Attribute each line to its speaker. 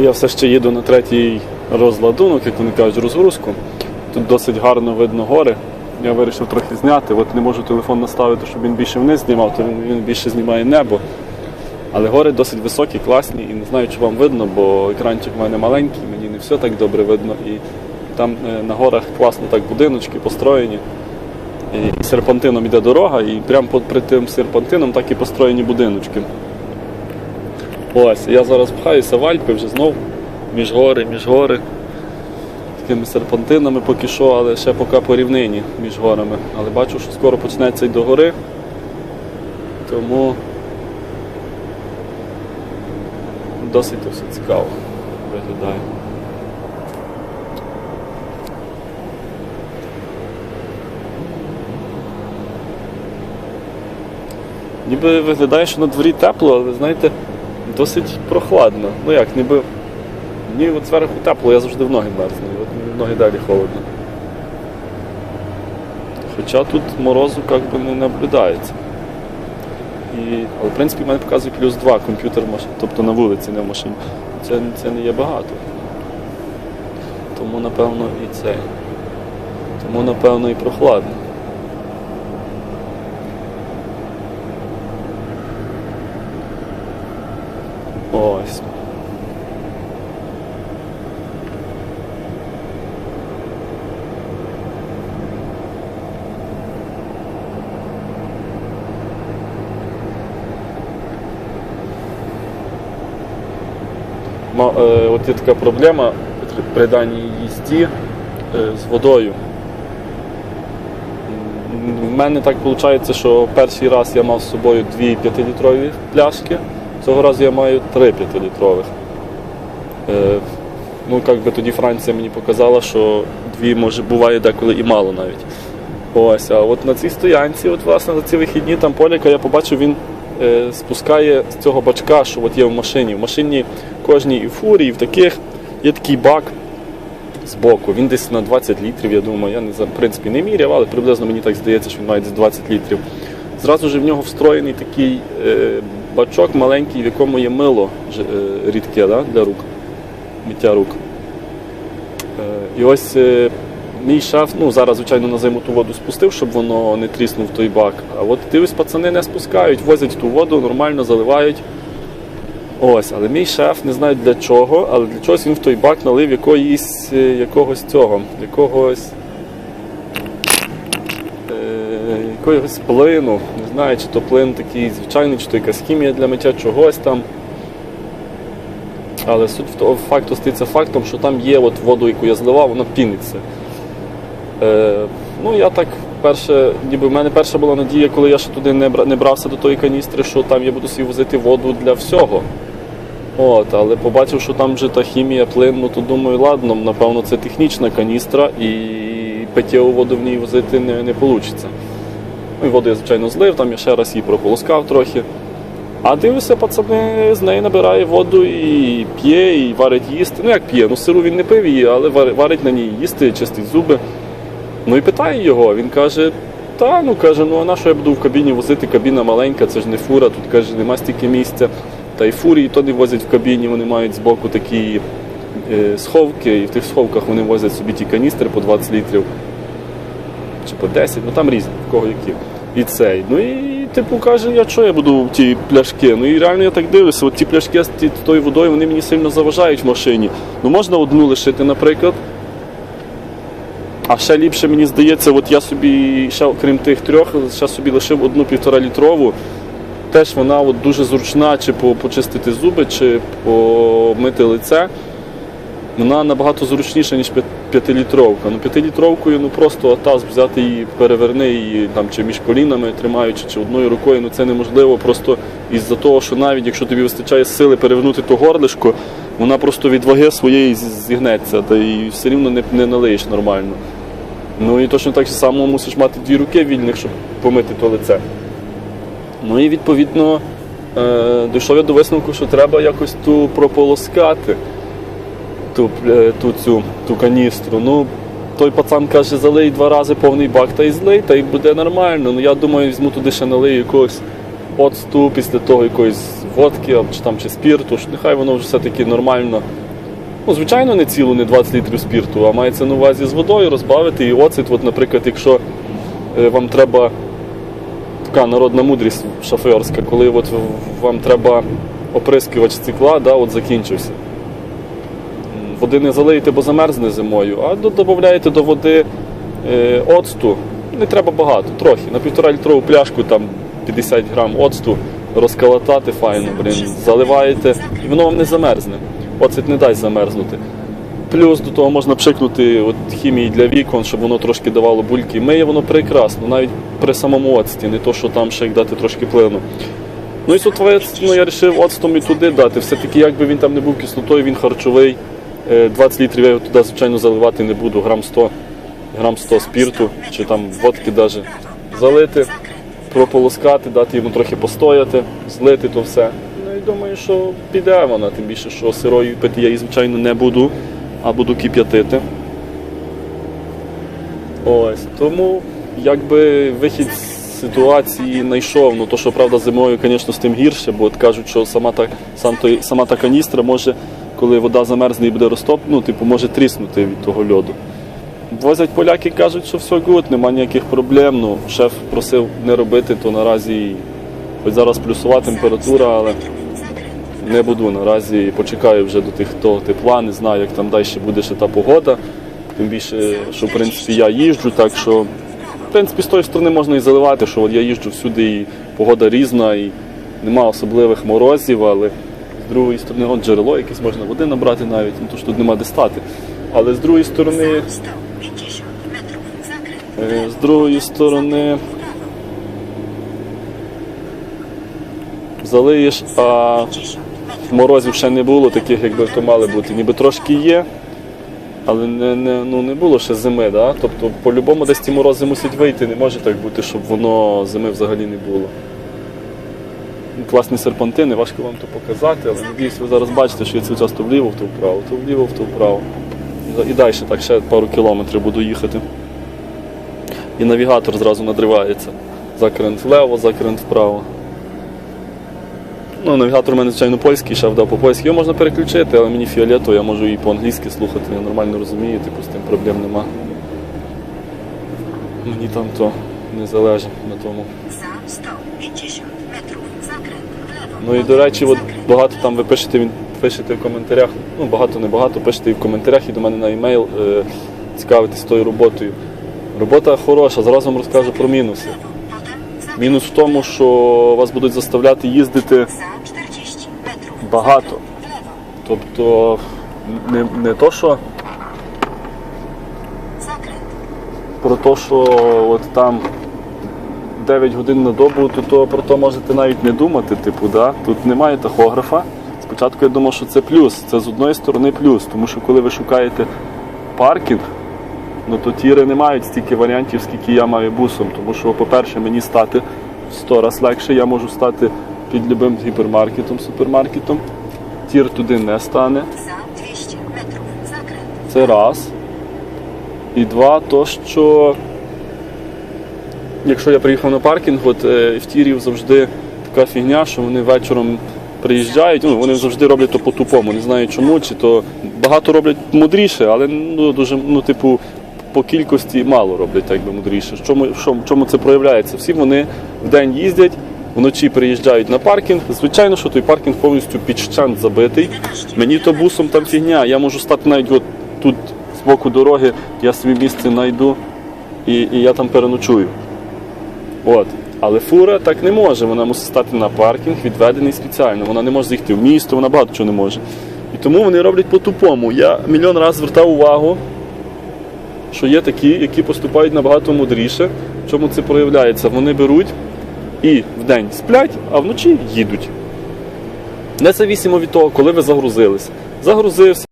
Speaker 1: Я все ще їду на третій розладунок, як вони кажуть, розгрузку. Тут досить гарно видно гори. Я вирішив трохи зняти. От не можу телефон наставити, щоб він більше вниз знімав, то він, більше знімає небо. Але гори досить високі, класні, і не знаю, чи вам видно, бо екранчик в мене маленький, мені не все так добре видно. І там е, на горах класно так будиночки построєні. І серпантином йде дорога, і прямо під тим серпантином так і построєні будиночки. Ось, я зараз пхаюся в Альпи вже знов між гори, між гори. Такими серпантинами поки що, але ще поки по рівнині між горами. Але бачу, що скоро почнеться й до гори. Тому досить все цікаво виглядає. Ніби виглядає, що на дворі тепло, але знаєте, досить прохладно. Ну як, ніби мені от зверху тепло, я завжди в ноги мерзну, от ноги далі холодно. Хоча тут морозу як би не наблюдається. І, але в принципі в мене показує плюс 2 комп'ютер тобто на вулиці, не в машині. Це, це не є багато. Тому напевно і це. Тому напевно і прохладно. Ось. Ма- е, От є така проблема при- даній їзді е, з водою. В мене так виходить, що перший раз я мав з собою дві 5-літрові пляшки, цього разу я маю три 5-літрових. Е, Ну, як би тоді Франція мені показала, що дві може буває деколи і мало навіть. Ось, а от на цій стоянці, от власне за ці вихідні там поляка, я побачив, він е, спускає з цього бачка, що от є в машині. В машині кожній і фурі, і в таких є такий бак збоку. Він десь на 20 літрів, я думаю, я не в принципі не міряв, але приблизно мені так здається, що він має десь 20 літрів. Зразу ж в нього встроєний такий е, бачок маленький, в якому є мило е, рідке да, для рук, миття рук. Е, І ось е, мій шеф, ну зараз, звичайно, на зиму ту воду спустив, щоб воно не тріснув той бак. А от дивись, пацани не спускають, возять ту воду, нормально заливають. Ось, але мій шеф не знаю для чого, але для чогось він в той бак налив якоїсь, е, якогось цього, якогось. Е, якогось плину. Не знаю, чи то плин такий звичайний, чи то якась хімія для миття чогось там. Але суть в того факту стається фактом, що там є от воду, яку я зливав, вона піниться. Е, ну, я так перше, ніби в мене перша була надія, коли я ще туди не, не брався до тої каністри, що там я буду собі возити воду для всього. От, але побачив, що там вже та хімія, плин, ну то думаю, ладно, напевно, це технічна каністра і питєву воду в ній возити не, не вийде. Ну і воду я, звичайно, злив, там я ще раз її прополоскав трохи. А дивлюся, пацани з неї набирає воду і п'є, і варить їсти. Ну як п'є, ну сиру він не пив її, але варить на ній їсти, чистить зуби. Ну і питає його, він каже, та ну каже, ну а на що я буду в кабіні возити, кабіна маленька, це ж не фура, тут каже, нема стільки місця. Та й фурі і то не возять в кабіні, вони мають збоку такі е, сховки, і в тих сховках вони возять собі ті каністри по 20 літрів чи по 10, ну там різні, в кого які. І цей. Ну і типу каже, я що я буду в ті пляшки? Ну і реально я так дивлюся, от ті пляшки з з тою водою вони мені сильно заважають в машині. Ну можна одну лишити, наприклад. А ще ліпше мені здається, от я собі, ще окрім тих трьох, ще собі лишив одну півтора літрову. Теж вона от дуже зручна, чи почистити зуби, чи помити лице. Вона набагато зручніша, ніж п'ятилітровка. Ну, п'ятилітровкою ну просто таз взяти її, переверни її там, чи між колінами тримаючи, чи одною рукою, ну це неможливо просто із-за того, що навіть якщо тобі вистачає сили перевернути то горлишко, вона просто від ваги своєї зігнеться, та і все рівно не, не налиєш нормально. Ну і точно так само мусиш мати дві руки вільних, щоб помити то лице. Ну і відповідно е, дійшов я до висновку, що треба якось ту прополоскати ту, е, ту, цю, ту каністру. Ну, той пацан каже, залий два рази повний бак та й злий, та й буде нормально. Ну я думаю, візьму туди ще налию якогось оцту, після того якоїсь водки чи там чи спірту. Нехай воно вже все-таки нормально Ну, звичайно, не цілу, не 20 літрів спірту, а мається на увазі з водою розбавити і оцет. От, наприклад, якщо е, вам треба така народна мудрість шоферська, коли от вам треба оприскувач стекла, да, от закінчився. Води не залиєте, бо замерзне зимою, а додаєте до води е, оцту. Не треба багато, трохи. На півтора літрову пляшку там 50 грам оцту розколотати файно, блін, заливаєте, і воно вам не замерзне. Оцет не дасть замерзнути. Плюс до того можна пшикнути от хімії для вікон, щоб воно трошки давало бульки. Миє воно прекрасно, навіть при самому оцті, не то, що там ще як дати трошки плину. Ну і ну я вирішив оцтом і туди дати. Все-таки, якби він там не був кислотою, він харчовий. Е, 20 літрів я його туди, звичайно, заливати не буду, грам 100, грам 100 спірту, чи там водки навіть залити, прополоскати, дати йому трохи постояти, злити то все. І думаю, що піде вона, тим більше, що сирою пити я її, звичайно, не буду, а буду кип'ятити. Ось, тому якби вихід з ситуації знайшов. Ну то, що правда зимою, звісно, з тим гірше, бо от кажуть, що сама та, сам той, сама та каністра може, коли вода замерзне і буде розтоп, ну, типу, може тріснути від того льоду. Возять поляки, кажуть, що все гуд, нема ніяких проблем. Ну, шеф просив не робити, то наразі, хоч зараз плюсова температура, але не буду наразі. Почекаю вже до тих того тепла, не знаю, як там далі буде ще та погода. Тим більше, що в принципі я їжджу, так що в принципі з тої сторони можна і заливати, що от я їжджу всюди, і погода різна, і нема особливих морозів, але з другої сторони, от джерело якесь можна води набрати навіть, ну то ж тут нема де стати. Але з другої сторони,
Speaker 2: 150 metrów zakręt.
Speaker 1: е, з другої сторони залиєш, а морозів ще не було, таких, якби то мали бути. Ніби трошки є, але не, не, ну, не було ще зими. Да? Тобто, по-любому десь ті морози мусять вийти. Не може так бути, щоб воно зими взагалі не було. Ну, Класні серпантини, важко вам то показати, але надіюсь, ви зараз бачите, що я цей час то вліво, то вправо, то вліво, то вправо. І далі так ще пару кілометрів буду їхати. І навігатор зразу надривається. Закрент влево, закрент вправо. Ну, навігатор у мене, звичайно, польський, шеф дав по-польськи. Його можна переключити, але мені фіолетово, я можу і по-англійськи слухати, я нормально розумію, типу з тим проблем нема. Мені там то не залежить на тому.
Speaker 2: Za 150 metrów zakręt w.
Speaker 1: Ну і до речі, от багато там ви пишете, він- пишете в коментарях, ну багато не багато, пишете і в коментарях і до мене на емейл е, цікавитесь тою роботою. Робота хороша, зараз вам розкажу про мінуси. Мінус в тому, що вас будуть заставляти їздити
Speaker 2: za 40 metrów.
Speaker 1: багато. Тобто не, не то, що про те, що от там 9 годин на добу, то, то про то можете навіть не думати. Типу, да? Тут немає тахографа. Спочатку я думав, що це плюс. Це з одної сторони плюс, тому що коли ви шукаєте паркінг, ну то тіри не мають стільки варіантів, скільки я маю бусом. Тому що, по-перше, мені стати в 100 раз легше, я можу стати під любим гіпермаркетом, супермаркетом. Тір туди не стане.
Speaker 2: Za 200 metrów. Zakręt.
Speaker 1: Це раз. І два, то що якщо я приїхав на паркінг, от е, в тірів завжди така фігня, що вони вечором приїжджають, ну, вони завжди роблять то по-тупому. Не знаю чому, чи то багато роблять мудріше, але ну, дуже, ну, типу, по кількості мало роблять так би мудріше. В чому, в чому- це проявляється? Всі вони вдень їздять, вночі приїжджають на паркінг. Звичайно, що той паркінг повністю підщент забитий. Мені то бусом там фігня. Я можу стати навіть от тут з боку дороги, я собі місце знайду і, і я там переночую. От. Але фура так не може. Вона мусить стати на паркінг, відведений спеціально. Вона не може заїхати в місто, вона багато чого не може. І тому вони роблять по-тупому. Я мільйон разів звертав увагу, що є такі, які поступають набагато мудріше. В чому це проявляється? Вони беруть і вдень сплять, а вночі їдуть. Независимо від того, коли ви загрузилися. Загрузився,